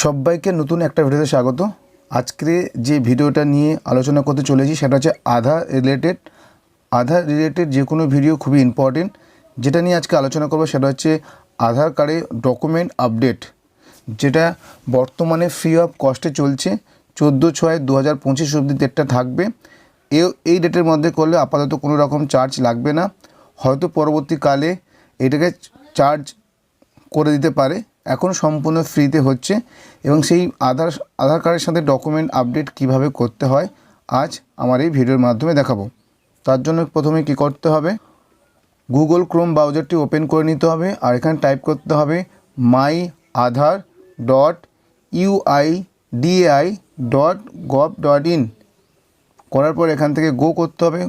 সবাইকে নতুন একটা ভিডিওতে স্বাগত। আজকে যে ভিডিওটা নিয়ে আলোচনা করতে চলেছি সেটা হচ্ছে আধার রিলেটেড আধার রিলেটেড যে কোনো ভিডিও খুবই ইম্পর্টেন্ট যেটা নিয়ে আজকে আলোচনা করব সেটা হচ্ছে আধার কার্ডে ডকুমেন্ট আপডেট যেটা বর্তমানে ফ্রি অফ কস্টে চলছে। চোদ্দ ছয় দু হাজার পঁচিশ অব্দি ডেটটা থাকবে। এই ডেটের মধ্যে করলে আপাতত কোনো রকম চার্জ লাগবে না। হয়তো পরবর্তীকালে এটাকে চার্জ করে দিতে পারে। এখন সম্পূর্ণ ফ্রিতে হচ্ছে এবং সেই আধার আধার কার্ডের সাথে ডকুমেন্ট আপডেট কীভাবে করতে হয়, আজ আমার এই ভিডিওর মাধ্যমে দেখাবো। তার জন্য প্রথমে কি করতে হবে? গুগল ক্রোম ব্রাউজারটি ওপেন করে নিতে হবে আর এখানে টাইপ করতে হবে my Aadhaar dot UI DAI dot gov dot in করার পর এখান থেকে গো করতে হবে।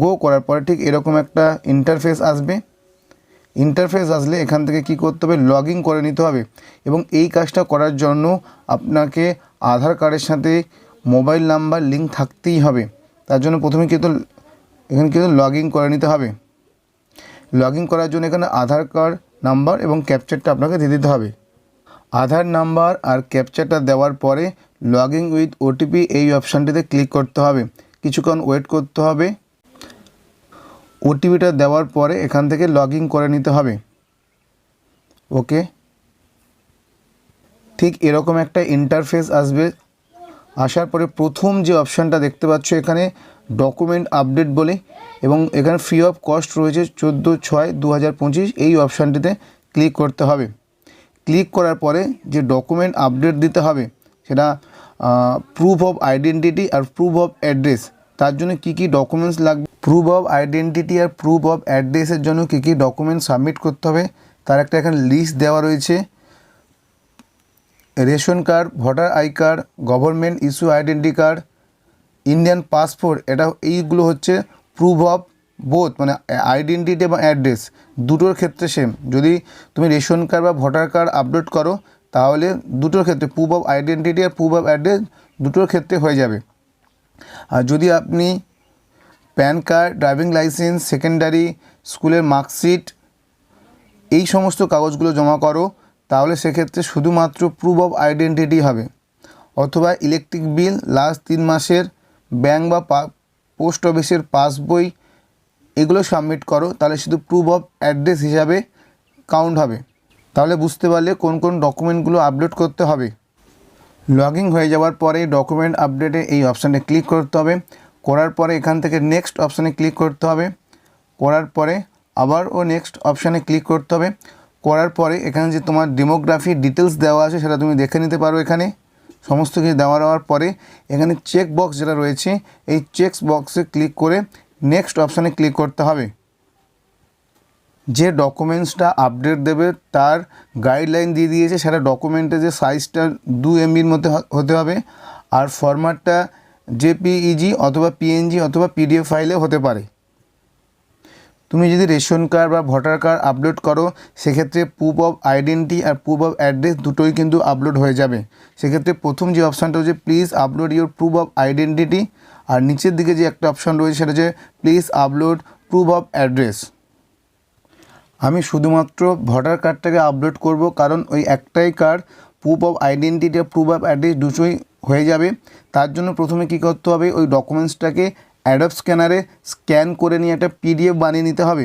গো করার পরে ঠিক এরকম একটা ইন্টারফেস আসবে। ইন্টারফেস আসলে এখান থেকে কি করতে হবে? লগ করে নিতে হবে। এবং এই কাজটা করার জন্য আপনাকে আধার কার্ডের সাথে মোবাইল নাম্বার লিঙ্ক থাকতেই হবে। তার জন্য প্রথমে কিন্তু এখানে কিন্তু লগ করে নিতে হবে। লগ করার জন্য এখানে আধার কার্ড নাম্বার এবং ক্যাপচারটা আপনাকে দিয়ে দিতে হবে। আধার নাম্বার আর ক্যাপচারটা দেওয়ার পরে লগ ইন উইথ ওটিপি এই অপশানটিতে ক্লিক করতে হবে। কিছুক্ষণ ওয়েট করতে হবে। ওটিপিটা দেওয়ার পরে এখান থেকে লগ করে নিতে হবে। ওকে? ঠিক এরকম একটা ইন্টারফেস আসবে। আসার পরে প্রথম যে অপশানটা দেখতে পাচ্ছ এখানে ডকুমেন্ট আপডেট বলে এবং এখানে ফ্রি অফ কস্ট রয়েছে চোদ্দ ছয় দু এই অপশানটিতে ক্লিক করতে হবে। ক্লিক করার পরে যে ডকুমেন্ট আপডেট দিতে হবে, সেটা প্রুফ অফ আইডেন্টিটি আর প্রুফ অফ অ্যাড্রেস তার জন্য কি কি ডকুমেন্টস লাগবে? প্রুফ অফ আইডেন্টিটি আর প্রুফ অফ অ্যাড্রেসের জন্য কী কী ডকুমেন্টস সাবমিট করতে হবে? তার একটা এখানে লিস্ট দেওয়া রয়েছে। Ration card, voter I card government issue identity card Indian passport এটা এইগুলো হচ্ছে প্রুফ অফ বোথ মানে আইডেন্টিটি এবং অ্যাড্রেস দুটোর ক্ষেত্রে সেম যদি তুমি রেশন কার্ড বা ভোটার কার্ড আপলোড করো, তাহলে দুটোর ক্ষেত্রে প্রুফ অফ আইডেন্টিটি আর প্রুফ অফ অ্যাড্রেস দুটোর ক্ষেত্রে হয়ে যাবে। যদি আপনি PAN card, driving licence, secondary, স্কুলের মার্কশিট, এই সমস্ত কাগজগুলো জমা করো, তাহলে সেক্ষেত্রে শুধুমাত্র প্রুফ অফ আইডেন্টিটি হবে। অথবা ইলেকট্রিক বিল লাস্ট তিন মাসের ব্যাঙ্ক বা পোস্ট অফিসের পাসবই এগুলো সাবমিট করো, তাহলে শুধু প্রুফ অফ অ্যাড্রেস হিসাবে কাউন্ট হবে। তাহলে বুঝতে পারলে কোন কোন ডকুমেন্টগুলো আপলোড করতে হবে। লগ হয়ে যাওয়ার পরে ডকুমেন্ট আপডেটে এই অপশানে ক্লিক করতে হবে। করার পরে এখান থেকে নেক্সট অপশানে ক্লিক করতে হবে। করার পরে আবার ও নেক্সট অপশানে ক্লিক করতে হবে। করার পরে এখানে যে তোমার ডেমোগ্রাফি ডিটেলস দেওয়া আছে সেটা তুমি দেখে নিতে পারো এখানে। সমস্ত কিছু দেওয়া দেওয়ার পরে এখানে চেক বক্স যেটা রয়েছে, এই চেকস বক্সে ক্লিক করে নেক্সট অপশানে ক্লিক করতে হবে। যে ডকুমেন্টসটা আপডেট দেবে, তার গাইডলাইন দিয়ে দিয়েছে, সেটা ডকুমেন্টের যে সাইজটা দু এমবির মধ্যে হতে হবে, আর ফরম্যাটটা জেপিইজি অথবা পিএনজি অথবা পিডিএফ ফাইলে হতে পারে। তুমি যদি রেশন কার্ড বা ভোটার কার্ড আপলোড করো, সেক্ষেত্রে প্রুফ অফ আইডেন্টি আর প্রুফ অফ অ্যাড্রেস দুটোই কিন্তু আপলোড হয়ে যাবে। সেক্ষেত্রে প্রথম যে অপশানটা হচ্ছে please upload your proof of identity আর নিচের দিকে যে একটা অপশান রয়েছে, সেটা হচ্ছে please upload proof of address আমি শুধুমাত্র ভোটার কার্ডটাকে আপলোড করব, কারণ ওই একটাই card proof of identity proof of address দুটোই হয়ে যাবে। তার জন্য প্রথমে কী করতে হবে? ওই ডকুমেন্টসটাকে অ্যাডপ স্ক্যানারে স্ক্যান করে নিয়ে একটা পিডিএফ বানিয়ে নিতে হবে।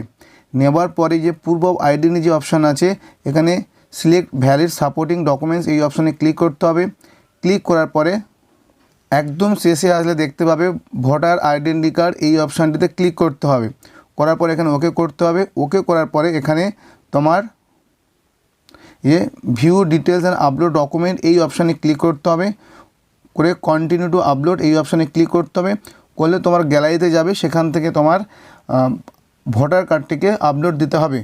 নেবার পরে যে প্রুফ অফ আইডেন্টি যে অপশান আছে, এখানে সিলেক্ট ভ্যালিড সাপোর্টিং ডকুমেন্টস এই অপশানে ক্লিক করতে হবে। ক্লিক করার পরে একদম শেষে আসলে দেখতে পাবে ভোটার আইডেন্টি কার্ড এই অপশানটিতে ক্লিক করতে হবে। করার পরে এখানে ওকে করতে হবে। ওকে করার পরে এখানে তোমার ইয়ে view details and upload document এই অপশানে ক্লিক করতে হবে। করে কন্টিনিউ টু আপলোড এই অপশানে ক্লিক করতে হবে। করলে তোমার গ্যালারিতে যাবে, সেখান থেকে তোমার ভোটার কার্ডটিকে আপলোড দিতে হবে।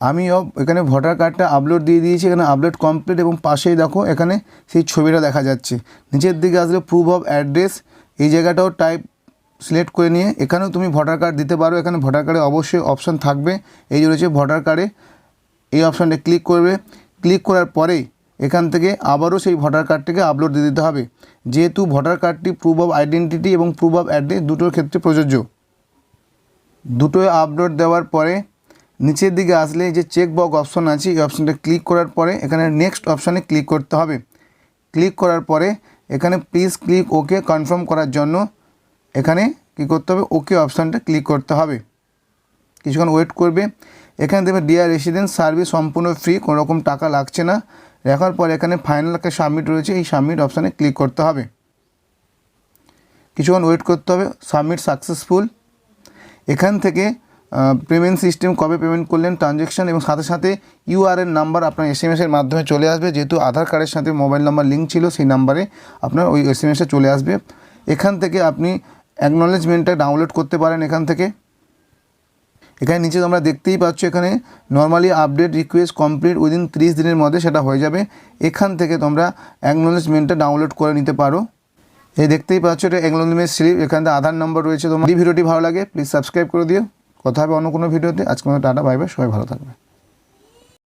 আমিও এখানে ভোটার কার্ডটা আপলোড দিয়ে দিয়েছি, এখানে আপলোড কমপ্লিট এবং পাশেই দেখো এখানে সেই ছবিটা দেখা যাচ্ছে। নিচের দিকে আসলে প্রুফ অফ অ্যাড্রেস এই জায়গাটাও টাইপ সিলেক্ট করে নিয়ে, এখানেও তুমি ভোটার কার্ড দিতে পারো। এখানে ভোটার কার্ডে অবশ্যই অপশান থাকবে। এই রয়েছে ভোটার কার্ডে এই অপশানটা ক্লিক করবে। ক্লিক করার পরেই এখান থেকে আবারও সেই ভোটার কার্ডটিকে আপলোড দিয়ে দিতে হবে। যেহেতু ভোটার কার্ডটি প্রুফ অফ আইডেন্টিটি এবং প্রুফ অফ অ্যাড্রেস দুটোর ক্ষেত্রে প্রযোজ্য। দুটোই আপলোড দেওয়ার পরে নিচের দিকে আসলে যে চেক বক্স অপশন আছে, এই অপশানটা ক্লিক করার পরে এখানে নেক্সট অপশানে ক্লিক করতে হবে। ক্লিক করার পরে এখানে প্লিজ ক্লিক ওকে কনফার্ম করার জন্য এখানে কী করতে হবে? ওকে অপশানটা ক্লিক করতে হবে। কিছুক্ষণ ওয়েট করবে। এখানে দেবে ডিয়ার রেসিডেন্স সার্ভিস সম্পূর্ণ ফ্রি কোনো রকম টাকা লাগছে না। রাখার পর এখানে ফাইনাল একটা সাবমিট রয়েছে, এই সাবমিট অপশানে ক্লিক করতে হবে। কিছুক্ষণ ওয়েট করতে হবে। সাবমিট সাকসেসফুল এখান থেকে পেমেন্ট সিস্টেম কবে পেমেন্ট করলেন ট্রানজ্যাকশান এবং সাথে সাথে ইউআরএন নাম্বার আপনার এস এম এসের মাধ্যমে চলে আসবে। যেহেতু আধার কার্ডের সাথে মোবাইল নাম্বার লিঙ্ক ছিল, সেই নাম্বারে আপনার ওই এস এম এসে চলে আসবে। এখান থেকে আপনি অ্যাকনলেজমেন্টটা ডাউনলোড করতে পারেন এখান থেকে। এখানে নিচে তোমরা দেখতেই পাচ্ছ এখানে normally update request complete within ত্রিশ দিনের মধ্যে সেটা হয়ে যাবে। এখান থেকে তোমরা অ্যাকনোলেজমেন্টটা ডাউনলোড করে নিতে পারো। এই দেখতেই পাচ্ছ এটা অ্যাকনোলেজমেন্ট স্লিপ এখানে আধার নম্বর রয়েছে তোমার। ভিডিওটি ভালো লাগে প্লিজ সাবস্ক্রাইব করে দিও। কথা হবে অন্য কোনো ভিডিওতে। আজকে মতো টাটা বাই সবাই ভালো থাকবে।